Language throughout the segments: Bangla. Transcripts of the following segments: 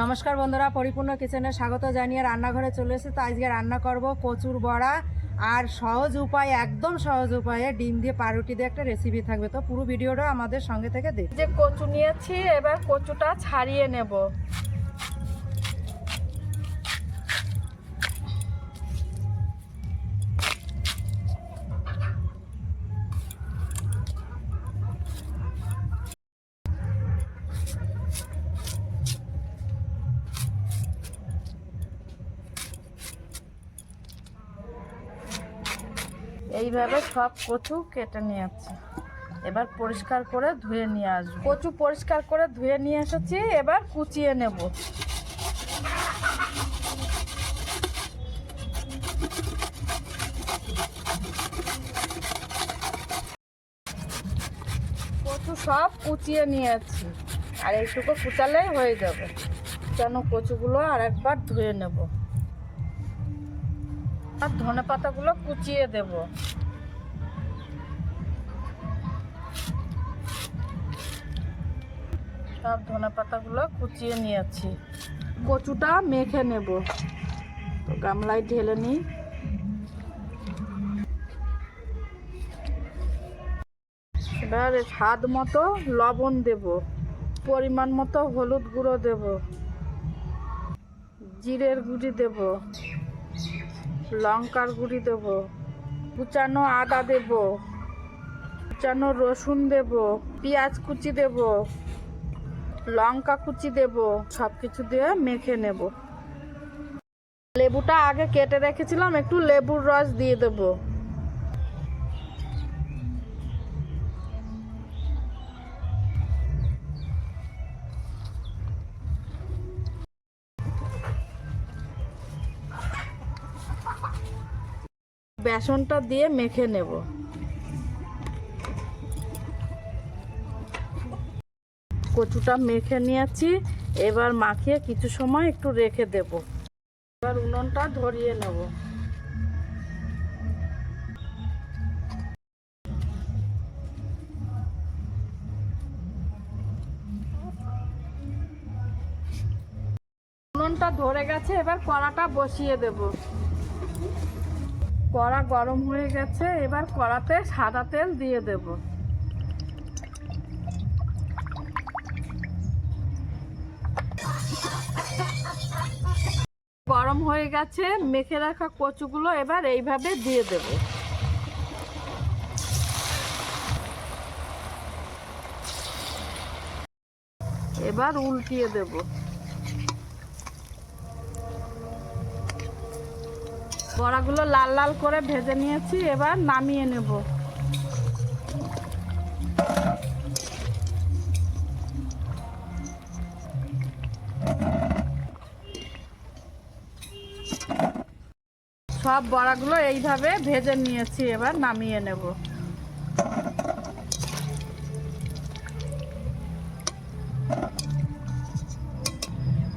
নমস্কার বন্ধুরা, পরিপূর্ণ কিচেনে স্বাগত জানিয়ে রান্নাঘরে চলে এসে তো আজকে রান্না করব কচুর বড়া আর সহজ উপায়, একদম সহজ উপায়ে ডিম দিয়ে পাউরুটি দিয়ে একটা রেসিপি থাকবে। তো পুরো ভিডিওটা আমাদের সঙ্গে থেকে দেখ যে কচু নিয়েছি, এবার কচুটা ছাড়িয়ে নেব। এইভাবে সব কচু কেটে নিয়েছি। এবার পরিষ্কার করে ধুয়ে নিয়ে আসব। কচু পরিষ্কার করে ধুয়ে নিয়ে এসেছি, এবার কুচিয়ে নেব। কচু সব কুচিয়ে নিয়েছি, আর এইটুকু কুচালেই হয়ে যাবে। কেন কচুগুলো আর একবার ধুয়ে নেব। আর ধনে পাতাগুলো কুচিয়ে দেবো। সব ধনে পাতাগুলো কুচিয়ে নিয়েছি। কচুটা মেখে নেব। তো গামলায় ঢেলে নিই। এবার স্বাদ মতো লবণ দেব। পরিমাণ মতো হলুদ গুঁড়ো দেব। জিরের গুঁড়ি দেব। লঙ্কার গুঁড়ি দেব। কুচানো আদা দেব। কুচানো রসুন দেব, পেঁয়াজ কুচি দেব, লঙ্কা কুচি দেব সব কিছু দিয়ে মেখে নেব। লেবুটা আগে কেটে রেখেছিলাম, একটু লেবুর রস দিয়ে দেব। বেসনটা দিয়ে মেখে নেব। কচুটা মেখে নিয়েছি। এবার মাখিয়ে কিছু সময় একটু রেখে দেব। এবার উনুনটা ধরিয়ে নেব। উনুনটা ধরে গেছে, এবার কড়াটা বসিয়ে দেব। কড়া গরম হয়ে গেছে, এবার কড়াতে সাদা তেল দিয়ে দেবো। গরম হয়ে গেছে, মেখে রাখা কচুগুলো এবার এইভাবে দিয়ে দেব। এবার উল্টিয়ে দেব। বড়াগুলো লাল লাল করে ভেজে নিয়েছি, এবার নামিয়ে নেব। সব বড়াগুলো এইভাবে ভেজে নিয়েছি, এবার নামিয়ে নেব।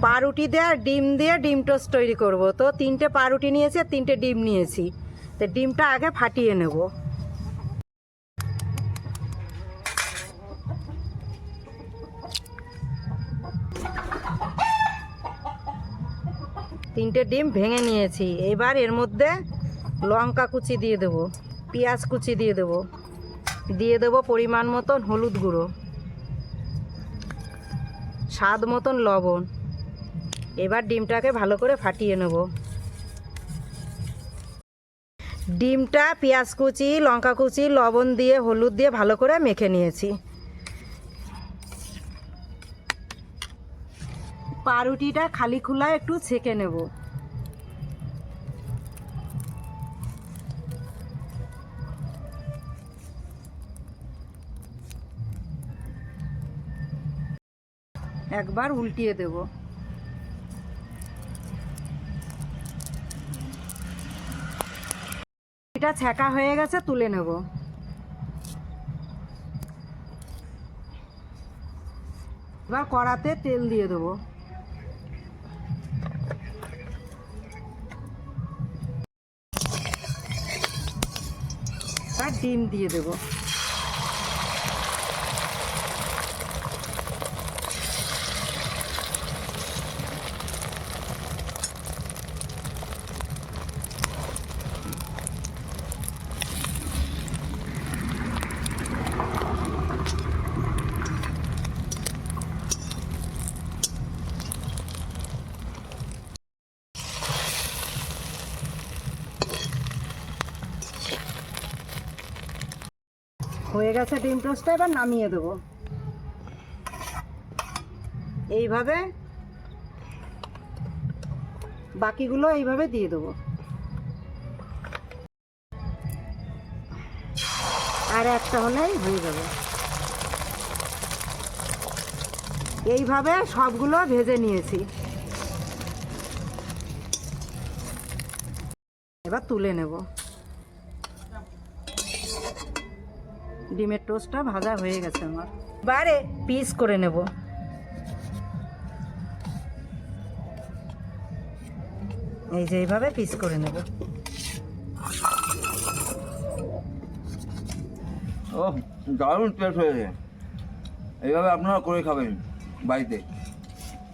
পাউরুটি দিয়ে আর ডিম দিয়ে ডিম টোস্ট তৈরি করব। তো তিনটে পাউরুটি নিয়েছি আর তিনটে ডিম নিয়েছি। তো ডিমটা আগে ফাটিয়ে নেব। তিনটে ডিম ভেঙে নিয়েছি। এবার এর মধ্যে লঙ্কা কুচি দিয়ে দেবো, পেঁয়াজ কুচি দিয়ে দেবো দিয়ে দেবো পরিমাণ মতন হলুদ গুঁড়ো, স্বাদ মতন লবণ। এবার ডিমটাকে ভালো করে ফাটিয়ে নেব। ডিমটা পেঁয়াজ কুচি, লঙ্কা কুচি, লবণ দিয়ে, হলুদ দিয়ে ভালো করে মেখে নিয়েছি। পাউরুটিটা খালি খোলা একটু ছেঁকে নেব। একবার উল্টিয়ে দেব। এটা ছেঁকা হয়ে গেছে, তুলে নেব। এবার কড়াতে তেল দিয়ে দেবো। আর ডিম দিয়ে দেবো। হয়ে গেছে ডিম টোস্টটা, এবার নামিয়ে দেবো। এইভাবে বাকিগুলো এইভাবে দিয়ে দেবো। আর একটা হলেই হয়ে যাবে। এইভাবে সবগুলো ভেজে নিয়েছি। এবার তুলে নেব। ডিমের টোস্টটা ভাজা হয়ে গেছে আমার। বারে পিস করে নেব। এই যে এইভাবে পিস করে নেব। ও দারুণ টেস্ট হয়েছে। এইভাবে আপনারা করে খাবেন বাড়িতে।